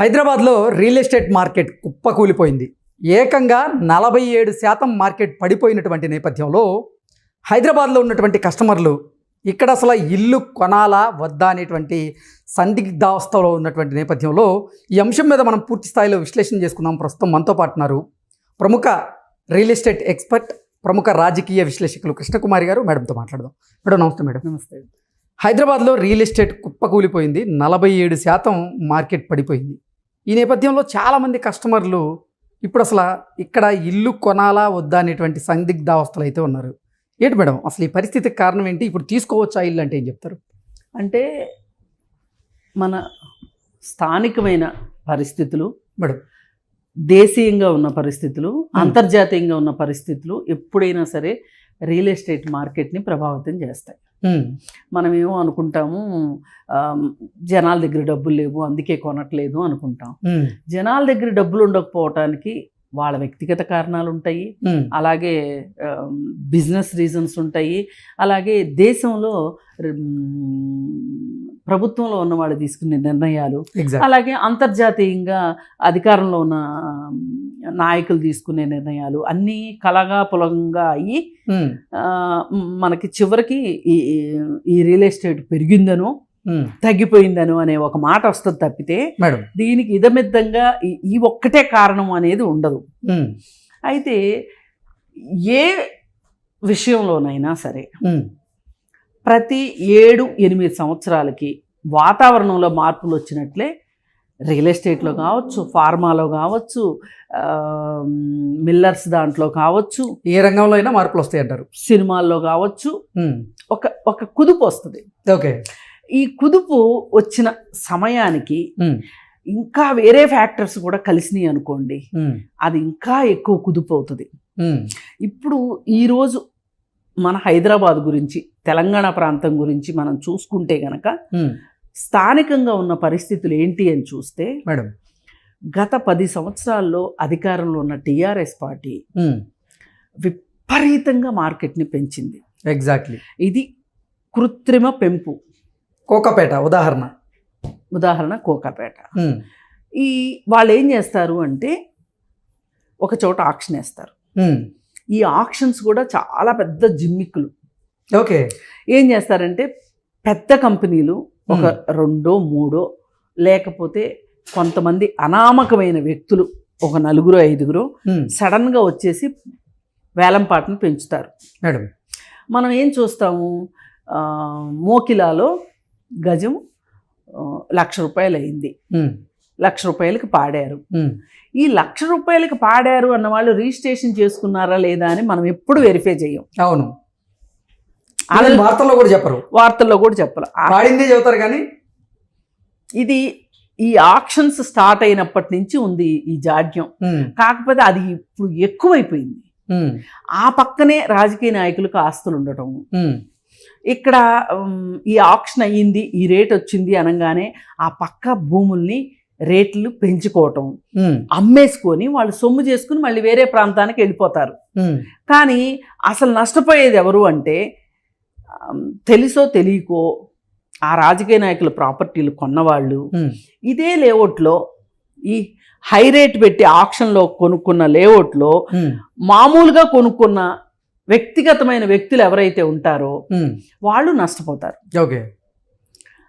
హైదరాబాద్లో real estate market కుప్పకూలిపోయింది. ఏకంగా నలభై ఏడు శాతం మార్కెట్ పడిపోయినటువంటి నేపథ్యంలో హైదరాబాద్లో ఉన్నటువంటి కస్టమర్లు ఇక్కడ అసలు ఇల్లు కొనాలా వద్దా అనేటువంటి సందిగ్ధావస్థలో ఉన్నటువంటి నేపథ్యంలో ఈ అంశం మీద మనం పూర్తి స్థాయిలో విశ్లేషణ చేసుకుందాం. ప్రస్తుతం మనతో పాటు ఉన్నారు ప్రముఖ రియల్ ఎస్టేట్ ఎక్స్పర్ట్ ప్రముఖ రాజకీయ విశ్లేషకులు కృష్ణకుమారి గారు. మేడంతో మాట్లాడదాం. మేడం నమస్తే మేడం. నమస్తే. హైదరాబాద్లో రియల్ ఎస్టేట్ కుప్పకూలిపోయింది. నలభై ఏడు శాతం మార్కెట్ పడిపోయింది. ఈ నేపథ్యంలో చాలామంది కస్టమర్లు ఇప్పుడు అసలు ఇక్కడ ఇల్లు కొనాలా వద్దా అనేటువంటి సందిగ్ధావస్థలు అయితే ఉన్నారు. ఏంటి మేడం? అసలు ఈ పరిస్థితికి కారణం ఏంటి? ఇప్పుడు తీసుకోవచ్చా ఇల్లు అంటే ఏం చెప్తారు? అంటే మన స్థానికమైన పరిస్థితులు మేడం. దేశీయంగా ఉన్న పరిస్థితులు అంతర్జాతీయంగా ఉన్న పరిస్థితులు ఎప్పుడైనా సరే రియల్ ఎస్టేట్ మార్కెట్ని ప్రభావితం చేస్తాయి. ఉమ్, మనం ఏమో అనుకుంటాము జనాల దగ్గర డబ్బులు లేవు అందుకే కొనట్లేదు అనుకుంటాం. జనాల దగ్గర డబ్బులు ఉండకపోవటానికి వాళ్ళ వ్యక్తిగత కారణాలు ఉంటాయి అలాగే బిజినెస్ రీజన్స్ ఉంటాయి అలాగే దేశంలో ప్రభుత్వంలో ఉన్న వాళ్ళు తీసుకునే నిర్ణయాలు అలాగే అంతర్జాతీయంగా అధికారంలో ఉన్న నాయకులు తీసుకునే నిర్ణయాలు అన్నీ కలగా పులంగా అయ్యి మనకి చివరికి ఈ రియల్ ఎస్టేట్ పెరిగిందనో తగ్గిపోయిందనో అనే ఒక మాట వస్తుంది తప్పితే మేడం. దీనికి ఇదమిద్దంగా ఈ- ఒక్కటే కారణం అనేది ఉండదు. అయితే ఏ విషయంలోనైనా సరే ప్రతి ఏడు ఎనిమిది సంవత్సరాలకి వాతావరణంలో మార్పులు వచ్చినట్లే రియల్ ఎస్టేట్లో కావచ్చు ఫార్మాలో కావచ్చు మిల్లర్స్ దాంట్లో కావచ్చు ఏ రంగంలో అయినా మార్పులు వస్తాయి అంటారు. సినిమాల్లో కావచ్చు ఒక ఒక కుదుపు వస్తుంది. ఓకే. ఈ కుదుపు వచ్చిన సమయానికి ఇంకా వేరే ఫ్యాక్టర్స్ కూడా కలిసినాయి అనుకోండి అది ఇంకా ఎక్కువ కుదుపు అవుతుంది. ఇప్పుడు ఈరోజు మన హైదరాబాద్ గురించి తెలంగాణ ప్రాంతం గురించి మనం చూసుకుంటే గనక స్థానికంగా ఉన్న పరిస్థితులు ఏంటి అని చూస్తే మేడం. గత పది సంవత్సరాల్లో అధికారంలో ఉన్న టీఆర్ఎస్ పార్టీ విపరీతంగా మార్కెట్ని పెంచింది. ఎగ్జాక్ట్లీ ఇది కృత్రిమ పెంపు. కోకపేట ఉదాహరణ. ఉదాహరణ కోకాపేట. ఈ వాళ్ళు ఏం చేస్తారు అంటే ఒక చోట ఆక్షన్ వేస్తారు. ఈ ఆక్షన్స్ కూడా చాలా పెద్ద జిమ్మిక్కులు. ఓకే. ఏం చేస్తారంటే పెద్ద కంపెనీలు ఒక రెండో మూడో లేకపోతే కొంతమంది అనామకమైన వ్యక్తులు ఒక నలుగురు ఐదుగురు సడన్గా వచ్చేసి వేలంపాటను పెంచుతారు. మేడం. మనం ఏం చూస్తాము? మోకిలాలో గజం లక్ష రూపాయలు అయింది. లక్ష రూపాయలకి పాడారు. ఈ లక్ష రూపాయలకి పాడారు అన్న వాళ్ళు రిజిస్ట్రేషన్ చేసుకున్నారా లేదా అని మనం ఎప్పుడు వెరిఫై చేయం. అవును. వార్తల్లో కూడా చెప్పరు. వార్తల్లో కూడా చెప్పాలి పాడిందే చెబుతారు కానీ ఇది ఈ ఆక్షన్స్ స్టార్ట్ అయినప్పటి నుంచి ఉంది ఈ జాడ్యం. కాకపోతే అది ఇప్పుడు ఎక్కువైపోయింది. ఆ పక్కనే రాజకీయ నాయకులకు ఆస్తులు ఉండటం. ఇక్కడ ఈ ఆక్షన్ అయ్యింది ఈ రేట్ వచ్చింది అనగానే ఆ పక్క భూముల్ని రేట్లు పెంచుకోవటం. అమ్మేసుకొని వాళ్ళు సొమ్ము చేసుకుని మళ్ళీ వేరే ప్రాంతానికి వెళ్ళిపోతారు. కానీ అసలు నష్టపోయేది ఎవరు అంటే తెలుసో తెలియకో ఆ రాజకీయ నాయకుల ప్రాపర్టీలు కొన్నవాళ్ళు ఇదే లేఅవుట్లో ఈ హై రేట్ పెట్టి ఆక్షన్లో కొనుక్కున్న లేఅవుట్లో మామూలుగా కొనుక్కున్న వ్యక్తిగతమైన వ్యక్తులు ఎవరైతే ఉంటారో వాళ్ళు నష్టపోతారు. ఓకే.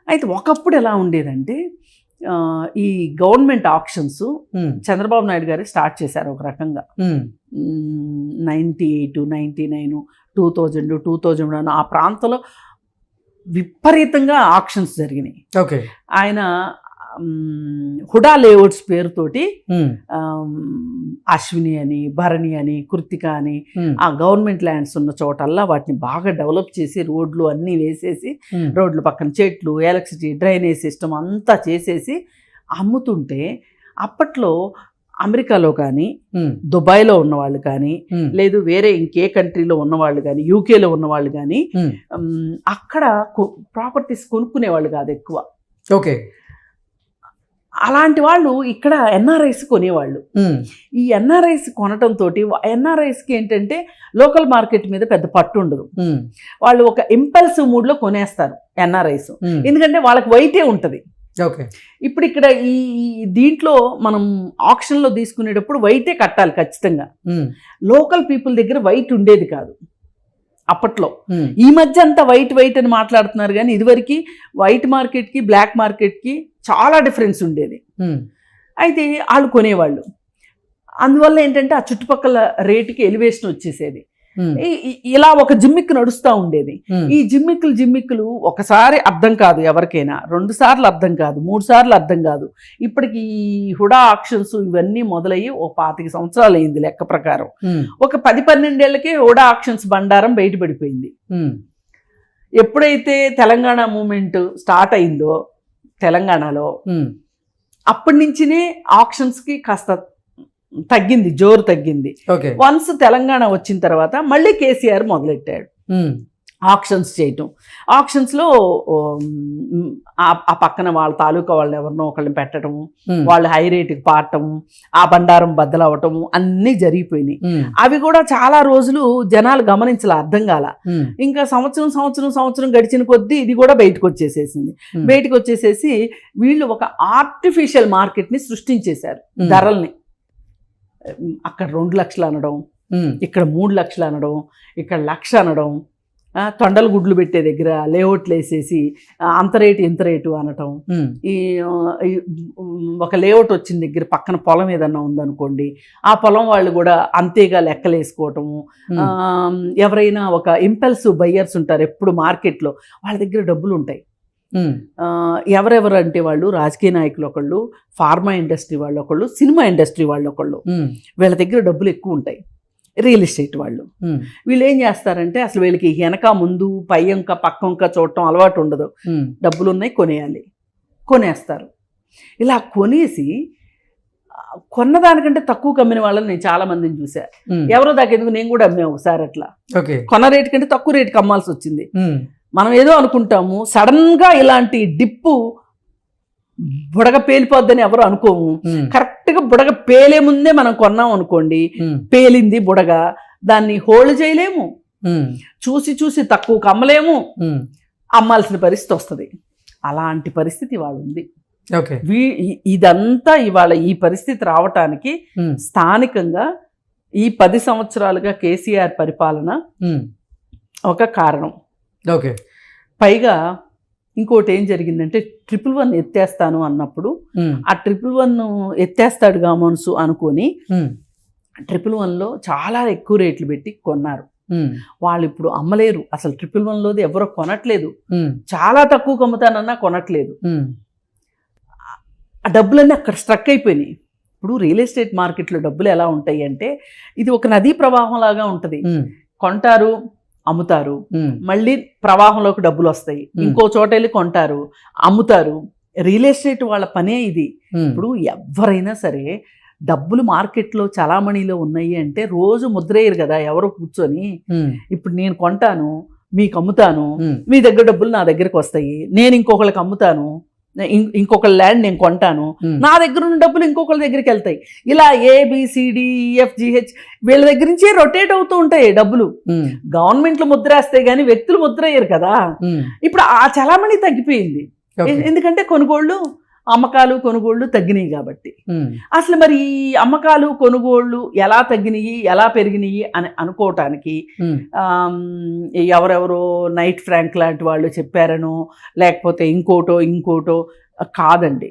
అయితే ఒకప్పుడు ఎలా ఉండేదంటే ఈ government auctions um, Chandrababu Naidu garu start చేశారు ఒక రకంగా. Ninety eight ninety nine two thousand two thousand one ఆ ప్రాంతంలో విపరీతంగా ఆక్షన్స్ జరిగినాయి. ఓకే. ఆయన హుడా లేఅవుట్స్ పేరుతోటి అశ్విని అని భరణి అని కృతిక అని ఆ గవర్నమెంట్ ల్యాండ్స్ ఉన్న చోటల్లా వాటిని బాగా డెవలప్ చేసి రోడ్లు అన్నీ వేసేసి రోడ్ల పక్కన చెట్లు ఎలక్ట్రిసిటీ డ్రైనేజ్ సిస్టమ్ అంతా చేసేసి అమ్ముతుంటే అప్పట్లో అమెరికాలో కానీ దుబాయ్లో ఉన్నవాళ్ళు కానీ లేదు వేరే ఇంకే కంట్రీలో ఉన్నవాళ్ళు కానీ యూకేలో ఉన్నవాళ్ళు కానీ అక్కడ ప్రాపర్టీస్ కొనుక్కునేవాళ్ళు కాదు ఎక్కువ. ఓకే. అలాంటి వాళ్ళు ఇక్కడ ఎన్ఆర్ఐస్ కొనేవాళ్ళు. ఈ ఎన్ఆర్ఐస్ కొనటంతో ఎన్ఆర్ఐస్కి ఏంటంటే లోకల్ మార్కెట్ మీద పెద్ద పట్టు ఉండదు. వాళ్ళు ఒక ఇంపల్సివ్ మూడ్లో కొనేస్తారు ఎన్ఆర్ఐస్. ఎందుకంటే వాళ్ళకి వైటే ఉంటుంది. ఓకే. ఇప్పుడు ఇక్కడ ఈ దీంట్లో మనం ఆప్షన్లో తీసుకునేటప్పుడు వైటే కట్టాలి ఖచ్చితంగా. లోకల్ పీపుల్ దగ్గర వైట్ ఉండేది కాదు. అప్పట్లో. ఈ మధ్య అంతా వైట్ వైట్ అని మాట్లాడుతున్నారు కానీ ఇదివరకు వైట్ మార్కెట్కి బ్లాక్ మార్కెట్కి చాలా డిఫరెన్స్ ఉండేది. అయితే వాళ్ళు కొనేవాళ్ళు. అందువల్ల ఏంటంటే ఆ చుట్టుపక్కల రేటుకి ఎలివేషన్ వచ్చేసేది. ఇలా ఒక జిమ్మిక్ నడుస్తూ ఉండేది. ఈ జిమ్మిక్కులు జిమ్మిక్కులు ఒకసారి అర్థం కాదు ఎవరికైనా రెండు సార్లు అర్థం కాదు మూడు సార్లు అర్థం కాదు. ఇప్పటికి ఈ హుడా ఆక్షన్స్ ఇవన్నీ మొదలయ్యి ఓ పాతిక సంవత్సరాలు అయింది లెక్క ప్రకారం. ఒక పది పన్నెండేళ్ళకే హుడా ఆక్షన్స్ బండారం బయటపడిపోయింది ఎప్పుడైతే తెలంగాణ మూమెంట్ స్టార్ట్ అయిందో తెలంగాణలో అప్పటి నుంచినే ఆక్షన్స్కి కాస్త తగ్గింది జోరు తగ్గింది. వన్స్ తెలంగాణ వచ్చిన తర్వాత మళ్ళీ కేసీఆర్ మొదలెట్టాడు. ఉమ్, ఆక్షన్స్ చేయటం. ఆక్షన్స్లో ఆ పక్కన వాళ్ళ తాలూకా వాళ్ళని ఎవరినో ఒకళ్ళని పెట్టడం వాళ్ళు హై రేటుకి పాడటం ఆ బండారం బద్దలవటము అన్నీ జరిగిపోయినాయి. అవి కూడా చాలా రోజులు జనాలు గమనించాల అర్థం కాల. ఇంకా సంవత్సరం సంవత్సరం సంవత్సరం గడిచిన కొద్దీ ఇది కూడా బయటకు వచ్చేసేసింది. బయటకు వచ్చేసేసి వీళ్ళు ఒక ఆర్టిఫిషియల్ మార్కెట్ని సృష్టించేశారు. ధరల్ని. అక్కడ రెండు లక్షలు అనడం ఇక్కడ మూడు లక్షలు అనడం ఇక్కడ లక్ష అనడం తొండల గుడ్లు పెట్టే దగ్గర లేఅవుట్లు వేసేసి అంత రేటు ఇంత రేటు అనటం. ఈ ఒక లేఅవుట్ వచ్చిన దగ్గర పక్కన పొలం ఏదన్నా ఉందనుకోండి ఆ పొలం వాళ్ళు కూడా అంతేగా లెక్కలు వేసుకోవటము. ఉమ్, ఆ, ఎవరైనా ఒక ఇంపల్సివ్ బయ్యర్స్ ఉంటారు ఎప్పుడు మార్కెట్లో వాళ్ళ దగ్గర డబ్బులు ఉంటాయి. ఎవరెవరు అంటే వాళ్ళు రాజకీయ నాయకులు ఒకళ్ళు ఫార్మా ఇండస్ట్రీ వాళ్ళు ఒకళ్ళు సినిమా ఇండస్ట్రీ వాళ్ళు ఒకళ్ళు. వీళ్ళ దగ్గర డబ్బులు ఎక్కువ ఉంటాయి రియల్ ఎస్టేట్ వాళ్ళు. వీళ్ళు ఏం చేస్తారంటే అసలు వీళ్ళకి వెనక ముందు పై అంక పక్క అంక చూడటం అలవాటు ఉండదు. డబ్బులు ఉన్నాయి కొనేయాలి కొనేస్తారు. ఇలా కొనేసి కొన్నదానికంటే తక్కువ కమ్మిన వాళ్ళని నేను చాలా మందిని చూసా. ఎవరో దాకెందుకు నేను కూడా అమ్మే ఒకసారి అట్లా. కొన్న రేటు కంటే తక్కువ రేటుకి అమ్మాల్సి వచ్చింది. మనం ఏదో అనుకుంటాము సడన్గా ఇలాంటి డిప్పు బుడగ పేలిపోద్దని ఎవరు అనుకోము. ఉమ్, కరెక్ట్గా బుడగ పేలే ముందే మనం కొన్నాం అనుకోండి పేలింది బుడగ దాన్ని హోల్డ్ చేయలేము. చూసి చూసి తక్కువ కమ్మలేము. అమ్మాల్సిన పరిస్థితి వస్తుంది. అలాంటి పరిస్థితి ఇవాళ ఉంది ఓకే. వీ ఇ- ఇదంతా ఇవాళ ఈ పరిస్థితి రావటానికి స్థానికంగా ఈ పది సంవత్సరాలుగా కేసీఆర్ పరిపాలన ఒక కారణం. ఓకే. పైగా ఇంకోటి ఏం జరిగిందంటే ట్రిపుల్ వన్ ఎత్తేస్తాను అన్నప్పుడు ఆ ట్రిపుల్ వన్ ఎత్తేస్తాడుగా మనసు అనుకొని ట్రిపుల్ వన్లో చాలా ఎక్కువ రేట్లు పెట్టి కొన్నారు. వాళ్ళు ఇప్పుడు అమ్మలేరు. అసలు ట్రిపుల్ వన్లోది ఎవరో కొనట్లేదు. చాలా తక్కువ అమ్ముతానన్నా కొనట్లేదు. ఆ డబ్బులన్నీ అక్కడ స్ట్రక్ అయిపోయినాయి. ఇప్పుడు రియల్ ఎస్టేట్ మార్కెట్లో డబ్బులు ఎలా ఉంటాయి అంటే ఇది ఒక నదీ ప్రవాహం లాగా ఉంటుంది. కొంటారు అమ్ముతారు. మళ్ళీ ప్రవాహంలోకి డబ్బులు వస్తాయి. ఇంకో చోట వెళ్ళి కొంటారు. అమ్ముతారు. రియల్ ఎస్టేట్ వాళ్ళ పనే ఇది. ఇప్పుడు ఎవరైనా సరే డబ్బులు మార్కెట్లో చలామణిలో ఉన్నాయి అంటే రోజు ముద్రేయరు కదా ఎవరో కూర్చొని. ఇప్పుడు నేను కొంటాను మీకు అమ్ముతాను మీ దగ్గర డబ్బులు నా దగ్గరకు వస్తాయి. నేను ఇంకొకళ్ళకి అమ్ముతాను ఇంకొక ల్యాండ్ నేను కొంటాను. నా దగ్గర ఉన్న డబ్బులు ఇంకొకళ్ళ దగ్గరికి వెళ్తాయి. ఇలా ఏబిసిడి ఈఎఫ్జిహెచ్ వీళ్ళ దగ్గర నుంచే రొటేట్ అవుతూ ఉంటాయి డబ్బులు. గవర్నమెంట్లు ముద్రేస్తే గానీ వ్యక్తులు ముద్రయ్యారు కదా. ఇప్పుడు ఆ చలామణి తగ్గిపోయింది. ఎందుకంటే కొనుగోళ్ళు అమ్మకాలు కొనుగోళ్ళు తగ్గినాయి కాబట్టి. అసలు మరి ఈ అమ్మకాలు కొనుగోళ్ళు ఎలా తగ్గినాయి ఎలా పెరిగినాయి అని అనుకోవటానికి ఎవరెవరో నైట్ ఫ్రాంక్ లాంటి వాళ్ళు చెప్పారనో లేకపోతే ఇంకోటో ఇంకోటో కాదండి.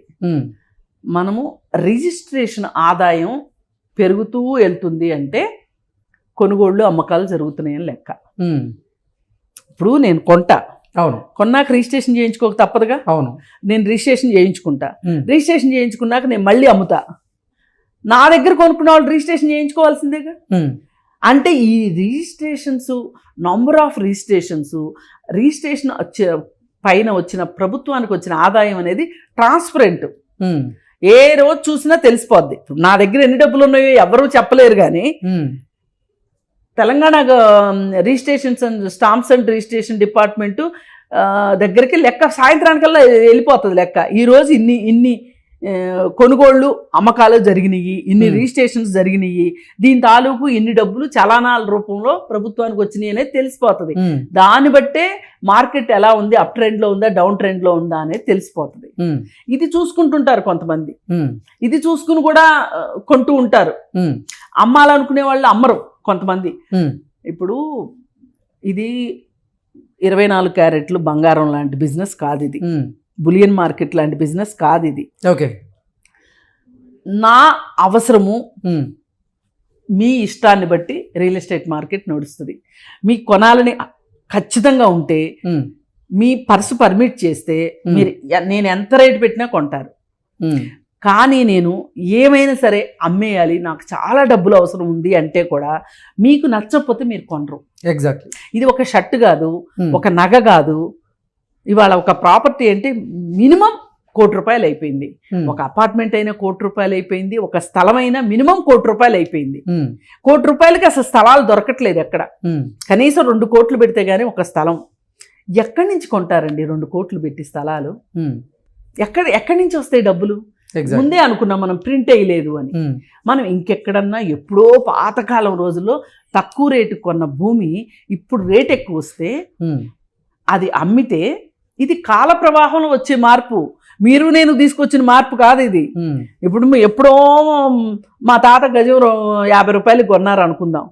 మనము రిజిస్ట్రేషన్ ఆదాయం పెరుగుతూ వెళ్తుంది అంటే కొనుగోళ్ళు అమ్మకాలు జరుగుతున్నాయని లెక్క. ఇప్పుడు నేను కొంటా అవును. కొన్నాక రిజిస్ట్రేషన్ చేయించుకోక తప్పదుగా? అవును. నేను రిజిస్ట్రేషన్ చేయించుకుంటా. రిజిస్ట్రేషన్ చేయించుకున్నాక నేను మళ్ళీ అమ్ముతా. నా దగ్గర కొనుక్కున్న వాళ్ళు రిజిస్ట్రేషన్ చేయించుకోవాల్సిందేగా? అంటే ఈ registrations number of registrations registration వచ్చే పైన వచ్చిన ప్రభుత్వానికి వచ్చిన ఆదాయం అనేది ట్రాన్స్పరెంట్ ఏ రోజు చూసినా తెలిసిపోద్ది. నా దగ్గర ఎన్ని డబ్బులు ఉన్నాయో ఎవరూ చెప్పలేరు కానీ Telangana registrations and stamps and registration department దగ్గరికి లెక్క సాయంత్రానికల్లా వెళ్ళిపోతుంది లెక్క. ఈ రోజు ఇన్ని ఇన్ని కొనుగోళ్ళు అమ్మకాలు జరిగినాయి ఇన్ని. రిజిస్ట్రేషన్స్ జరిగినాయి దీని తాలూకు ఇన్ని డబ్బులు చలానాల రూపంలో ప్రభుత్వానికి వచ్చినాయి అనేది తెలిసిపోతుంది. దాన్ని బట్టే మార్కెట్ ఎలా ఉంది అప్ ట్రెండ్లో ఉందా డౌన్ ట్రెండ్లో ఉందా అనేది తెలిసిపోతుంది. ఇది చూసుకుంటుంటారు కొంతమంది. ఇది చూసుకుని కూడా కొంటూ ఉంటారు. అమ్మాలనుకునే వాళ్ళు అమ్మరు. కొంతమంది. ఇప్పుడు ఇది ఇరవై నాలుగు క్యారెట్లు బంగారం లాంటి బిజినెస్ కాదు ఇది. బులియన్ మార్కెట్ లాంటి బిజినెస్ కాదు ఇది. ఓకే. నా అవసరము మీ ఇష్టాన్ని బట్టి రియల్ ఎస్టేట్ మార్కెట్ నడుస్తుంది. మీ కొనాలని ఖచ్చితంగా ఉంటే మీ పర్సు పర్మిట్ చేస్తే. మీరు నేను ఎంత రేటు పెట్టినా కొంటారు. కానీ నేను ఏమైనా సరే అమ్మేయాలి నాకు చాలా డబ్బులు అవసరం ఉంది అంటే కూడా మీకు నచ్చకపోతే మీరు కొనరు. ఎగ్జాక్ట్లీ ఇది ఒక షర్ట్ కాదు ఉమ్, ఒక నగ కాదు. ఇవాళ ఒక ప్రాపర్టీ అంటే మినిమం కోటి రూపాయలు అయిపోయింది. ఉమ్, ఒక అపార్ట్మెంట్ అయినా కోటి రూపాయలు అయిపోయింది ఒక స్థలం అయినా మినిమం కోటి రూపాయలు అయిపోయింది. ఉమ్, కోటి రూపాయలకి అసలు స్థలాలు దొరకట్లేదు ఎక్కడ. కనీసం రెండు కోట్లు పెడితే గానీ ఒక స్థలం. ఎక్కడి నుంచి కొంటారండి రెండు కోట్లు పెట్టి స్థలాలు? ఎక్కడ ఎక్కడి నుంచి వస్తాయి డబ్బులు? ముందే అనుకున్నాం మనం ప్రింట్ వేయలేదు అని. ఉమ్, మనం ఇంకెక్కడన్నా ఎప్పుడో పాతకాలం రోజుల్లో తక్కువ రేటు కొన్న భూమి ఇప్పుడు రేట్ ఎక్కువ వస్తే ఉమ్, అది అమ్మితే ఇది కాల ప్రవాహంలో వచ్చే మార్పు. మీరు నేను తీసుకొచ్చిన మార్పు కాదు ఇది. ఉమ్, ఇప్పుడు ఎప్పుడో మా తాత గజం యాభై రూపాయలకి కొన్నారు అనుకుందాం.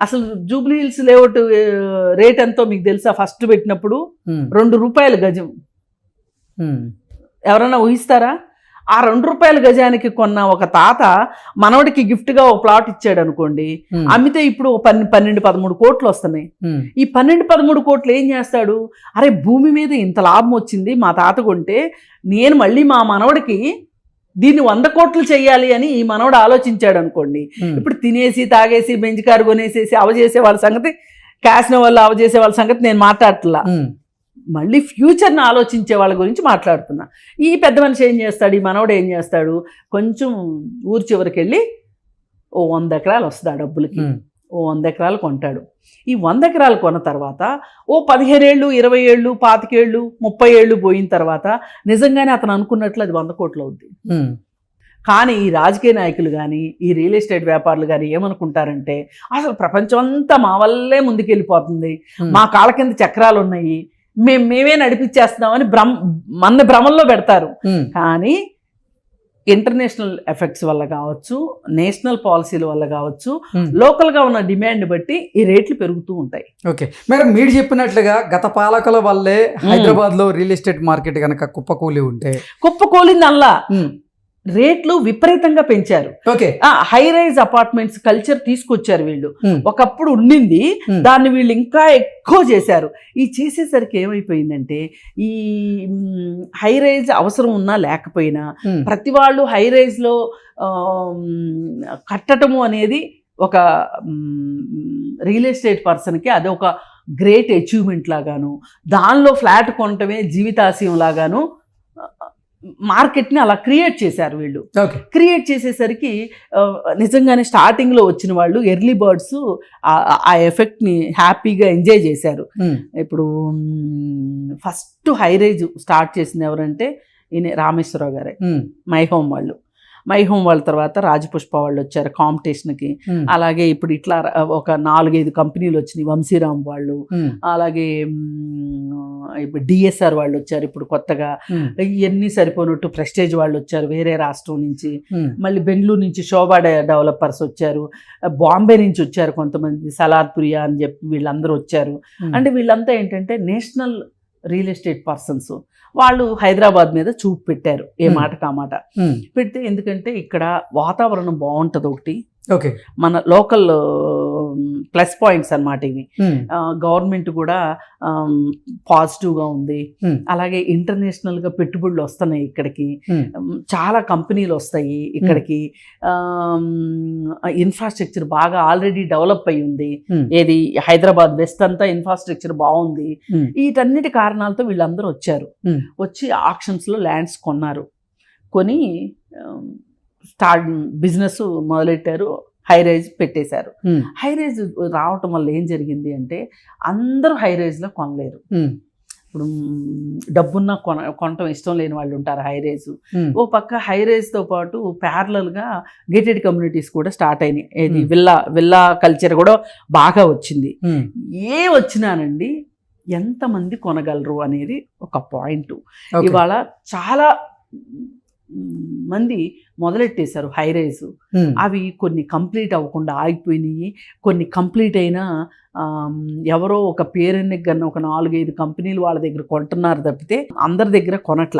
అసలు జూబ్లీ హిల్స్ లేఅవుట్ రేట్ ఎంతో మీకు తెలుసా? ఫస్ట్ పెట్టినప్పుడు రెండు రూపాయల గజం. ఎవరైనా ఊహిస్తారా? ఆ రెండు రూపాయల గజానికి కొన్న ఒక తాత మనవడికి గిఫ్ట్గా ఒక ప్లాట్ ఇచ్చాడు అనుకోండి. ఉమ్, అమ్మితే ఇప్పుడు పన్నె పన్నెండు పదమూడు కోట్లు వస్తున్నాయి. ఉమ్, ఈ పన్నెండు పదమూడు కోట్లు ఏం చేస్తాడు? అరే భూమి మీద ఇంత లాభం వచ్చింది మా తాత కొంటే నేను మళ్ళీ మా మనవడికి దీన్ని వంద కోట్లు చేయాలి అని ఈ మనవడు ఆలోచించాడు అనుకోండి. ఉమ్, ఇప్పుడు తినేసి తాగేసి బెంచ్ కారు కొనేసేసి అవజేసే వాళ్ళ సంగతి కాసిన వాళ్ళు అవజేసే వాళ్ళ సంగతి నేను మాట్లాడట్లా. మళ్ళీ ఫ్యూచర్ని ఆలోచించే వాళ్ళ గురించి మాట్లాడుతున్నా. ఈ పెద్ద మనిషి ఏం చేస్తాడు? ఈ మనవడు ఏం చేస్తాడు? కొంచెం ఊరి చివరికి వెళ్ళి ఓ వంద ఎకరాలు వస్తుంది ఆ డబ్బులకి. ఓ వంద ఎకరాలు కొంటాడు. ఈ వంద ఎకరాలు కొన్న తర్వాత ఓ పదిహేను ఏళ్ళు ఇరవై ఏళ్ళు పాతికేళ్ళు ముప్పై ఏళ్ళు పోయిన తర్వాత నిజంగానే అతను అనుకున్నట్లు అది వంద కోట్లు అవుద్ది. కానీ ఈ రాజకీయ నాయకులు కానీ ఈ రియల్ ఎస్టేట్ వ్యాపారులు కానీ ఏమనుకుంటారంటే అసలు ప్రపంచం అంతా మా వల్లే ముందుకెళ్ళిపోతుంది. మా కాళ్ళ కింద చక్రాలు ఉన్నాయి మేము మేమే నడిపించేస్తున్నామని భ్రమ మన భ్రమంలో పెడతారు. కానీ ఇంటర్నేషనల్ ఎఫెక్ట్స్ వల్ల కావచ్చు నేషనల్ పాలసీల వల్ల కావచ్చు ఉమ్. లోకల్గా ఉన్న డిమాండ్ బట్టి ఈ రేట్లు పెరుగుతూ ఉంటాయి. ఓకే. మేడం మీరు చెప్పినట్లుగా గత పాలకుల వల్లే హైదరాబాద్లో రియల్ ఎస్టేట్ మార్కెట్ కనుక కుప్పకూలి ఉంటే? కుప్పకోలిందల్లా. రేట్లు విపరీతంగా పెంచారు. Okay. High rise apartments culture తీసుకొచ్చారు వీళ్ళు. ఒకప్పుడు ఉండింది దాన్ని వీళ్ళు ఇంకా ఎక్కువ చేశారు. ఈ చేసేసరికి ఏమైపోయిందంటే ఈ హై రైజ్ అవసరం ఉన్నా లేకపోయినా ప్రతి వాళ్ళు హై రైజ్లో కట్టడము అనేది ఒక రియల్ ఎస్టేట్ పర్సన్కి అది ఒక గ్రేట్ అచీవ్మెంట్ లాగాను దానిలో ఫ్లాట్ కొనటమే జీవితాశయం లాగాను మార్కెట్ని అలా క్రియేట్ చేశారు వీళ్ళు. క్రియేట్ చేసేసరికి నిజంగానే స్టార్టింగ్లో వచ్చిన వాళ్ళు ఎర్లీ బర్డ్స్ ఆ ఎఫెక్ట్ని హ్యాపీగా ఎంజాయ్ చేశారు. ఇప్పుడు ఫస్ట్ హై రేజ్ స్టార్ట్ చేసింది ఎవరంటే ఈయన రామేశ్వరరావు గారే. మై హోమ్ వాళ్ళు. మై హోమ్ వాళ్ళ తర్వాత రాజపుష్ప వాళ్ళు వచ్చారు కాంపిటీషన్కి. అలాగే ఇప్పుడు ఇట్లా ఒక నాలుగైదు కంపెనీలు వచ్చినాయి. వంశీరామ్ వాళ్ళు. అలాగే ఇప్పుడు డిఎస్ఆర్ వాళ్ళు వచ్చారు ఇప్పుడు కొత్తగా. ఇవన్నీ సరిపోనట్టు ప్రెస్టేజ్ వాళ్ళు వచ్చారు వేరే రాష్ట్రం నుంచి. మళ్ళీ బెంగళూరు నుంచి శోభా డెవలపర్స్ వచ్చారు. బాంబే నుంచి వచ్చారు కొంతమంది. సలార్పురియా అని చెప్పి వీళ్ళందరూ వచ్చారు. అంటే వీళ్ళంతా ఏంటంటే నేషనల్ రియల్ ఎస్టేట్ పర్సన్స్. వాళ్ళు హైదరాబాద్ మీద చూపు పెట్టారు. ఏ. మాటకు ఆ మాట. పెడితే ఎందుకంటే ఇక్కడ వాతావరణం బాగుంటుంది ఒకటి. ఓకే. మన లోకల్ ప్లస్ పాయింట్స్ అన్నమాట ఇవి. గవర్నమెంట్ కూడా పాజిటివ్గా ఉంది. Hmm. అలాగే ఇంటర్నేషనల్గా పెట్టుబడులు వస్తున్నాయి ఇక్కడికి. ఉమ్, చాలా కంపెనీలు వస్తాయి ఇక్కడికి. ఇన్ఫ్రాస్ట్రక్చర్ బాగా ఆల్రెడీ డెవలప్ అయి ఉంది. ఏది? హైదరాబాద్ వెస్ట్ అంతా ఇన్ఫ్రాస్ట్రక్చర్ బాగుంది. వీటన్నిటి కారణాలతో వీళ్ళందరూ వచ్చారు. Hmm. వచ్చి ఆక్షన్స్లో ల్యాండ్స్ కొన్నారు. కొని స్టార్ట్ బిజినెస్ మొదలెట్టారు. హై రైజ్ పెట్టేశారు. హై రైజ్ రావటం వల్ల ఏం జరిగింది అంటే అందరూ హై రైజ్లో కొనలేరు. ఇప్పుడు డబ్బున్న కొన కొనటం ఇష్టం లేని వాళ్ళు ఉంటారు హై రేజ్ ఓ పక్క హై రేజ్తో పాటు ప్యారలల్గా గేటెడ్ కమ్యూనిటీస్ కూడా స్టార్ట్ అయినాయి. ఏది. విల్లా విల్లా కల్చర్ కూడా బాగా వచ్చింది. ఏ వచ్చినానండి ఎంతమంది కొనగలరు అనేది ఒక పాయింట్. ఇవాళ చాలా మంది మొదలెట్టేశారు హై రైజ్. ఉమ్, అవి కొన్ని కంప్లీట్ అవ్వకుండా ఆగిపోయినాయి. కొన్ని కంప్లీట్ అయినా ఎవరో ఒక పేరెన్నికి కన్నా ఒక నాలుగైదు కంపెనీలు వాళ్ళ దగ్గర కొంటున్నారు తప్పితే అందరి దగ్గర కొనట్ల.